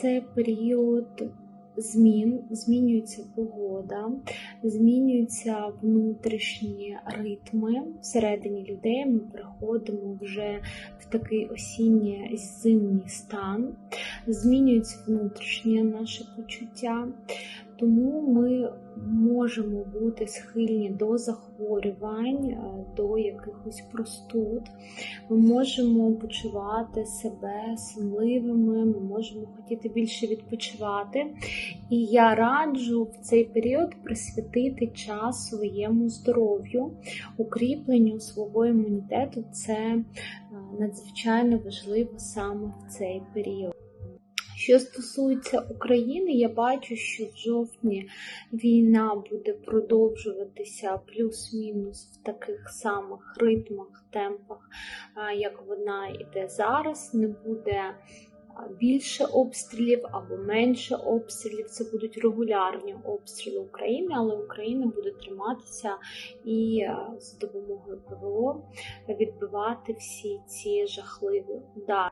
Це період змін, змінюється погода, змінюються внутрішні ритми. Всередині людей ми приходимо вже в такий осінній зимній стан, змінюється внутрішнє наше почуття. Тому ми можемо бути схильні до захворювань, е, до якихось простуд. Ми можемо почувати себе сонливими, ми можемо хотіти більше відпочивати. І я раджу в цей період присвятити час своєму здоров'ю, укріпленню свого імунітету. Це е, надзвичайно важливо саме в цей період. Що стосується України, я бачу, що в жовтні війна буде продовжуватися плюс-мінус в таких самих ритмах, темпах, як вона йде зараз. Не буде більше обстрілів або менше обстрілів. Це будуть регулярні обстріли України, але Україна буде триматися і з допомогою ПВО відбивати всі ці жахливі удари.